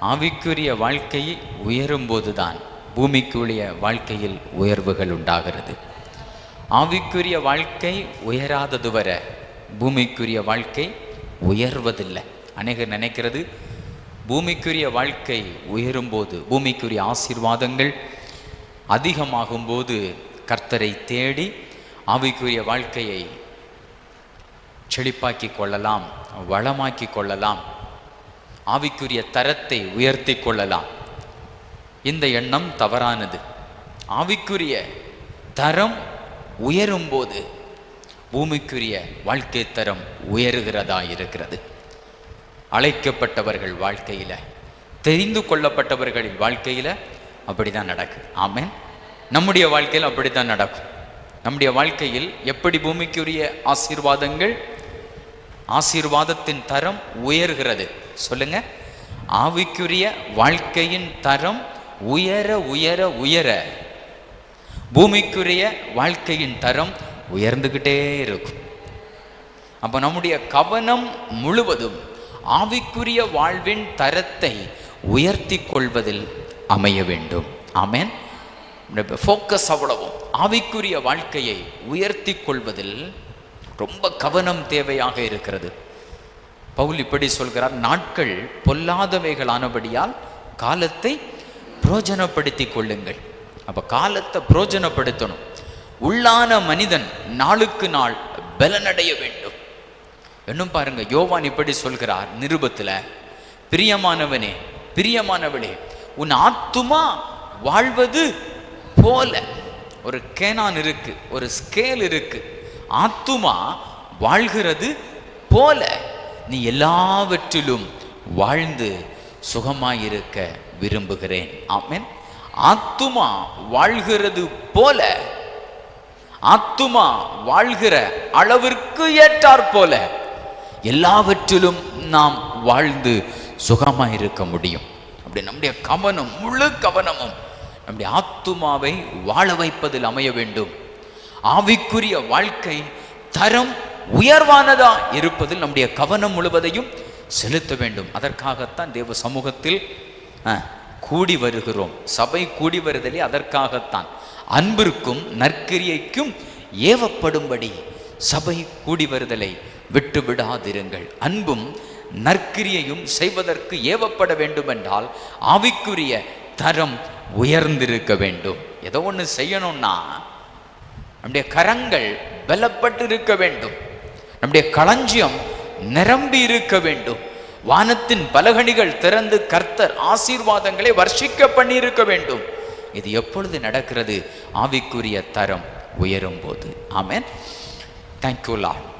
ஆவிக்குரிய வாழ்க்கை உயரும்போது தான் பூமிக்குரிய வாழ்க்கையில் உயர்வுகள் உண்டாகிறது. ஆவிக்குரிய வாழ்க்கை உயராதது வர பூமிக்குரிய வாழ்க்கை உயர்வதில்லை. அநேகர் நினைக்கிறது பூமிக்குரிய வாழ்க்கை உயரும்போது பூமிக்குரிய ஆசீர்வாதங்கள் அதிகமாகும்போது கர்த்தரை தேடி ஆவிக்குரிய வாழ்க்கையை செழிப்பாக்கி கொள்ளலாம் வளமாக்கி கொள்ளலாம். ஆவிக்குரிய தரத்தை உயர்த்தி கொள்ளலாம். இந்த எண்ணம் தவறானது. ஆவிக்குரிய தரம் உயரும்போது பூமிக்குரிய வாழ்க்கை தரம் உயருகிறதா இருக்கிறது. அழைக்கப்பட்டவர்கள் வாழ்க்கையில தெரிந்து கொள்ளப்பட்டவர்களின் வாழ்க்கையில அப்படிதான் நடக்கும் ஆமென். நம்முடைய வாழ்க்கையில் அப்படித்தான் நடக்கும். நம்முடைய வாழ்க்கையில் எப்படி பூமிக்குரிய ஆசீர்வாதங்கள் ஆசீர்வாதத்தின் தரம் உயர்கிறது. சொல்லுங்க. ஆவிக்குரிய வாழ்க்கையின் தரம் உயர உயர உயர. பூமிக்குரிய வாழ்க்கையின் தரம் உயர்ந்துக்கிட்டே இருக்கும். அப்போ நம்முடைய கவனம் முழுவதும் ஆவிக்குரிய வாழ்வின் தரத்தை உயர்த்தி கொள்வதில் அமைய வேண்டும். ஆமேன். ஃபோக்கஸ் அவ்வளவும். ஆவிக்குரிய வாழ்க்கையை உயர்த்தி கொள்வதில் ரொம்ப கவனம் தேவையாக இருக்கிறது. பவுல் இப்படி சொல்கிறார் நாட்கள் பொல்லாதவைகளானபடியால் காலத்தை புரோஜனப்படுத்தி கொள்ளுங்கள். அப்போ காலத்தை புரோஜனப்படுத்தணும். உள்ளான மனிதன் நாளுக்கு நாள் பலனடைய வேண்டும். இன்னும் பாருங்க யோவான் இப்படி சொல்கிறார் நிருபத்தில் பிரியமானவனே பிரியமானவளே உன் ஆத்துமா வாழ்வது போல. ஒரு கேனான் இருக்கு ஒரு ஸ்கேல் இருக்குது ஆத்துமா வாழ்கிறது போல. நீ எல்லாவற்றிலும் வாழ்ந்து சுகமாயிருக்க விரும்புகிறேன். ஆமேன். ஆத்துமா வாழ்கிறது போல. ஆத்துமா வாழ்கிற அளவிற்கு ஏற்றாற் போல எல்லாவற்றிலும் நாம் வாழ்ந்து சுகமாக இருக்க முடியும். அப்படி நம்முடைய கவனம் முழு கவனமும் நம்முடைய ஆத்துமாவை வாழ வைப்பதில் அமைய வேண்டும். ஆவிக்குரிய வாழ்க்கை தரம் உயர்வானதா இருப்பதில் நம்முடைய கவனம் முழுவதையும் செலுத்த வேண்டும். அதற்காகத்தான் தேவ சமூகத்தில் ஆ, கூடி வருகிறோம். சபை கூடி வருதலே அதற்காகத்தான். அன்பிற்கும் நற்கிரியைக்கும் ஏவப்படும்படி சபை கூடி வருதலை விட்டு விடாதிருங்கள். அன்பும் நற்கிரியையும் செய்வதற்கு ஏவப்பட வேண்டுமென்றால் ஆவிக்குரிய தரம் உயர்ந்திருக்க வேண்டும். ஏதோ ஒன்று செய்யணும்னா நம்முடைய கரங்கள் பலப்பட்டு இருக்க வேண்டும். நம்முடைய களஞ்சியம் நிரம்பி இருக்க வேண்டும். வானத்தின் பலகணிகள் திறந்து கர்த்தர் ஆசீர்வாதங்களை வர்ஷிக்க பண்ணியிருக்க வேண்டும். இது எப்பொழுது நடக்கிறது? ஆவிக்குரிய தரம் உயரும் போது. ஆமேன். Thank you Lord